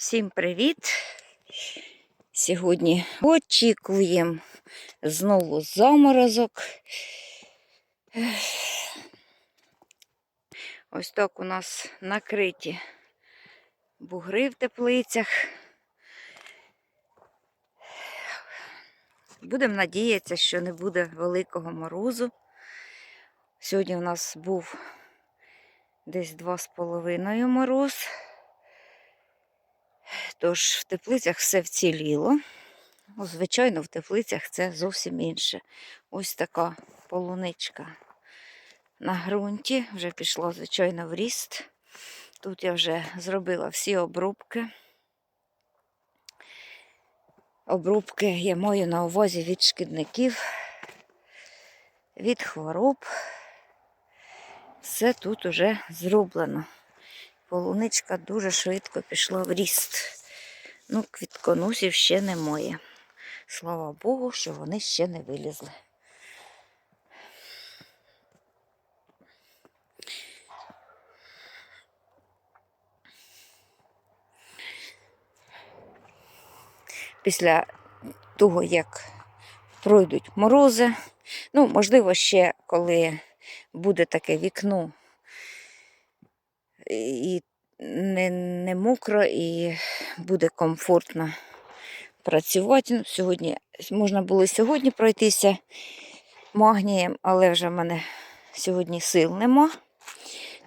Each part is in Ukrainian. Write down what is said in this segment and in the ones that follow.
Всім привіт! Сьогодні очікуємо знову заморозок. Ось так у нас накриті бугри в теплицях. Будемо надіятися, що не буде великого морозу. Сьогодні у нас був десь 2,5 мороз. Тож в теплицях все вціліло. Ну, Звичайно, в теплицях це зовсім інше. Ось така полуничка на ґрунті, вже пішла, звичайно, в ріст. Тут я вже зробила всі обрубки. Обрубки я маю на увазі від шкідників, від хвороб. Все тут уже зроблено. Полуничка дуже швидко пішла в ріст. Ну, квітконусів ще немає. Слава Богу, що вони ще не вилізли. Після того, як пройдуть морози, ну, можливо, ще коли буде таке вікно і не, не мокро, і буде комфортно працювати. Ну, Сьогодні можна було сьогодні пройтися магнієм, але вже в мене сьогодні сил нема.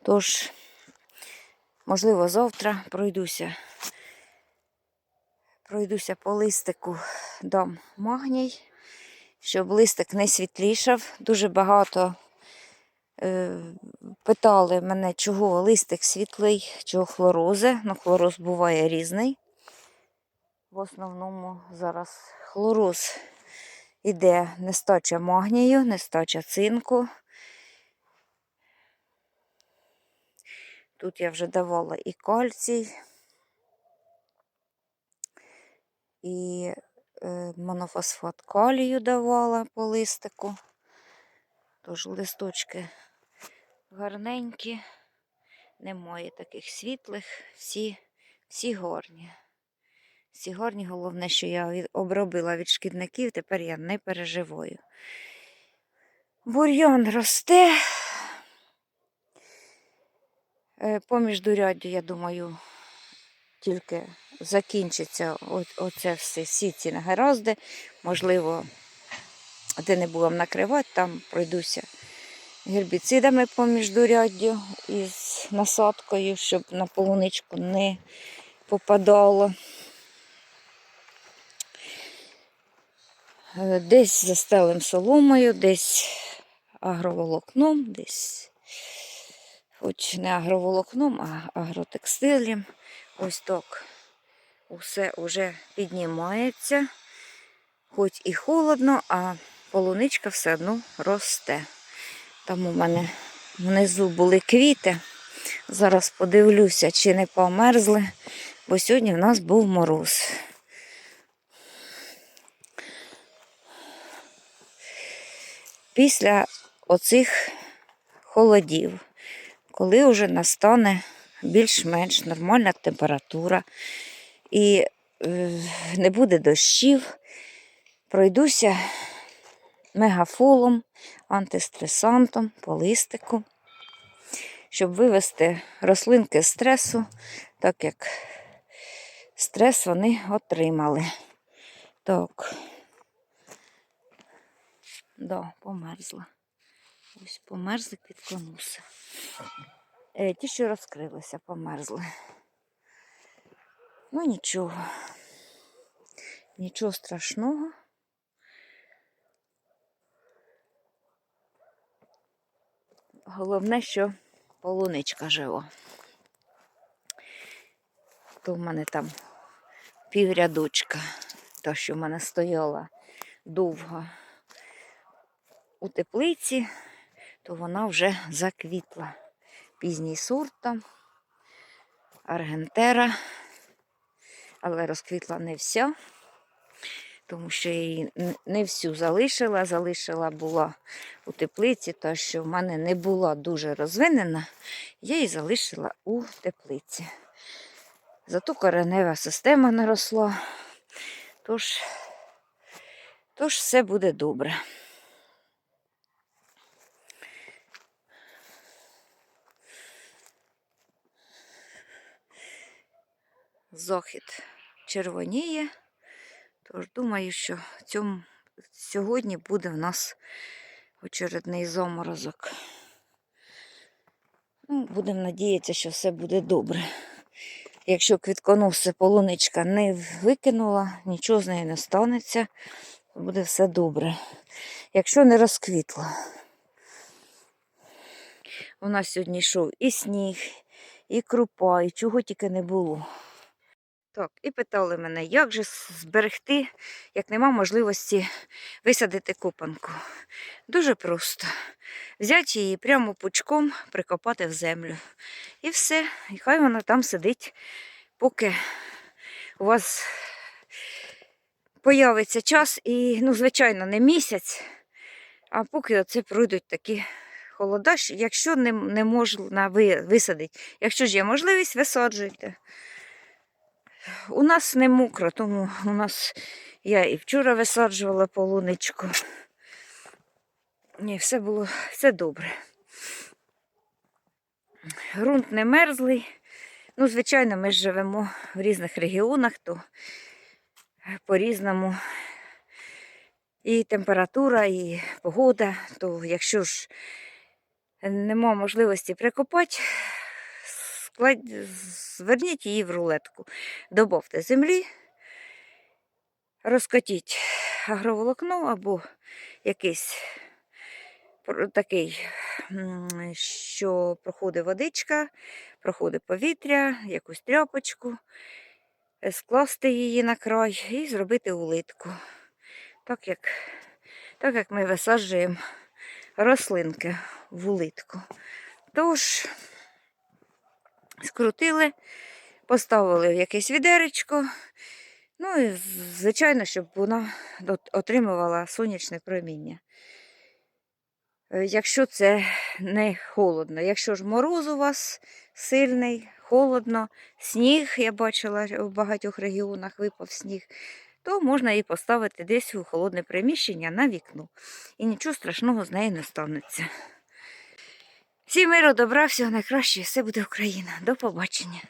Тож, можливо, завтра пройдуся. Пройдуся по листику, дам магній, щоб листик не світлішав. Дуже багато питали мене, чого листик світлий, чого хлорози. Ну, хлороз буває різний. В основному зараз хлороз іде нестача магнію, нестача цинку. Тут я вже давала і кальцій, і е, монофосфат калію давала по листику. Тож листочки гарненькі, немає таких світлих, всі, всі гарні. Всі гарні, головне, що я обробила від шкідників, тепер я не переживаю. Бур'ян росте. Е, Поміж дуряддю, я думаю, тільки закінчиться оце все, всі ці негаразди. Можливо, де не будемо накривати, там пройдуся гербіцидами поміж дуряддю із насадкою, щоб на полуничку не попадало. Е, Десь застелим соломою, десь агроволокном, десь хоч не агроволокном, а агротекстилем. Ось так усе вже піднімається. Хоч і холодно, а полуничка все одно росте. Там у мене внизу були квіти. Зараз подивлюся, чи не померзли, бо сьогодні в нас був мороз. Після оцих холодів, коли вже настане більш-менш нормальна температура і е, не буде дощів, пройдуся мегафолом, антистресантом по листику, щоб вивести рослинки з стресу, так як стрес вони отримали. Так. Да, померзла. Ось померзли квітконуси. Е, ті, що розкрилися, померзли. Ну нічого. Нічого страшного. Головне, що полуничка жива. То в мене там піврядочка, та, що в мене стояла довго у теплиці, то вона вже заквітла. Пізній сорт там, аргентера, але розквітла не вся, тому що я її не всю залишила. Залишила була у теплиці, та що в мене не була дуже розвинена, я її залишила у теплиці. Зато коренева система наросла. Тож, тож все буде добре. Захід червоніє. Тож думаю, що цьому, сьогодні буде в нас очередний заморозок. Ну, будемо надіятися, що все буде добре. Якщо квітконоси полуничка не викинула, нічого з нею не станеться, буде все добре. Якщо не розквітла. У нас сьогодні йшов і сніг, і крупа, і чого тільки не було. Так, і питали мене, як же зберегти, як нема можливості висадити копанку. Дуже просто. Взяти її прямо пучком, прикопати в землю. І все. І хай вона там сидить, поки у вас появиться час, і, ну, звичайно, не місяць, а поки оце пройдуть такі холода, якщо не, не можна висадити, якщо ж є можливість, висаджуйте. У нас не мокро, тому у нас я і вчора висаджувала полуничку. Ні, все було все добре. Грунт не мерзлий. Ну, звичайно, ми живемо в різних регіонах, то по-різному і температура, і погода, то якщо ж нема можливості прикопати. Зверніть її в рулетку. Добавте землі, розкатіть агроволокно або якийсь такий, що проходить водичка, проходить повітря, якусь тряпочку, е, скласти її на край і зробити улитку. Так як, так як ми висаджуємо рослинки в улитку. Тож, скрутили, поставили в якесь відеречко. Ну і, звичайно, щоб вона отримувала сонячне проміння. Е, Якщо це не холодно, якщо ж мороз у вас сильний, холодно, сніг, я бачила в багатьох регіонах випав сніг, то можна її поставити десь у холодне приміщення на вікно. І нічого страшного з нею не станеться. Всім миру, добра, всього найкращого, все буде Україна. До побачення.